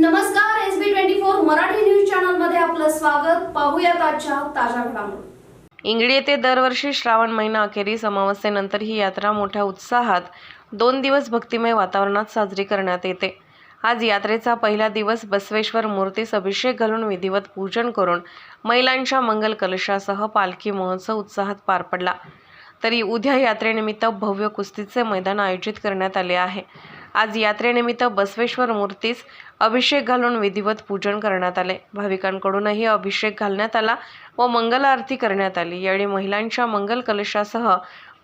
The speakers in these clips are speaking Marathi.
नमस्कार S B twenty four Marathi news चॅनलमध्ये आपलं स्वागत. पाहूयात आजच्या ताज्या घडामोडी. इंगळी येथे दरवर्षी श्रावण महिना अखेरीस अमावस्येनंतर ही यात्रा मोठ्या उत्साहात दोन दिवस भक्तिमय वातावरणात साजरी करण्यात येते. आज यात्रेचा पहिला दिवस बसवेश्वर मूर्तीस अभिषेक घालून विधिवत पूजन करून महिलांच्या मंगल कलशासह पालखी महोत्सव उत्साहात पार पडला. तरी उद्या यात्रेनिमित्त भव्य कुस्तीचे मैदान आयोजित करण्यात आले आहे. आज यात्रेनिमित्त बसवेश्वर मूर्तीस अभिषेक घालून विधिवत पूजन करण्यात आले. भाविकांकडूनही अभिषेक घालण्यात आला व मंगल आरती करण्यात आली. यावेळी महिलांच्या मंगल कलशासह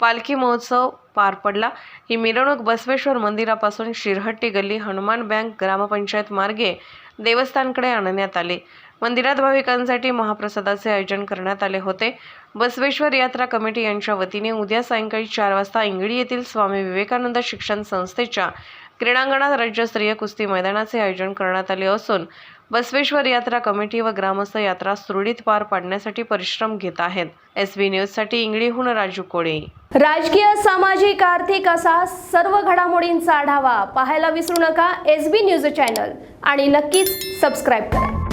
पालखी महोत्सव पार पडला. ही मिरवणूक बसवेश्वर मंदिरापासून शिरहट्टी गल्ली हनुमान बँक ग्रामपंचायत मार्गे देवस्थानकडे आणण्यात आले. मंदिरात भाविकांसाठी महाप्रसादाचे आयोजन करण्यात आले होते. बसवेश्वर यात्रा कमिटी यांच्या वतीने उद्या सायंकाळी चार वाजता इंगडी येथील स्वामी विवेकानंद शिक्षण संस्थेच्या क्रीडांगणात राज्यस्तरीय कुस्ती मैदानाचे आयोजन करण्यात आले असून बसवेश्वर यात्रा कमिटी व ग्रामस्थ यात्रा सुरळीत पार पाडण्यासाठी परिश्रम घेत आहेत. एस बी न्यूजसाठी इंगळीहून राजू कोळे. राजकीय सामाजिक आर्थिक असा सर्व घडामोडींचा आढावा पाहायला विसरू नका एस बी न्यूज चॅनल आणि नक्कीच सबस्क्राईब करा.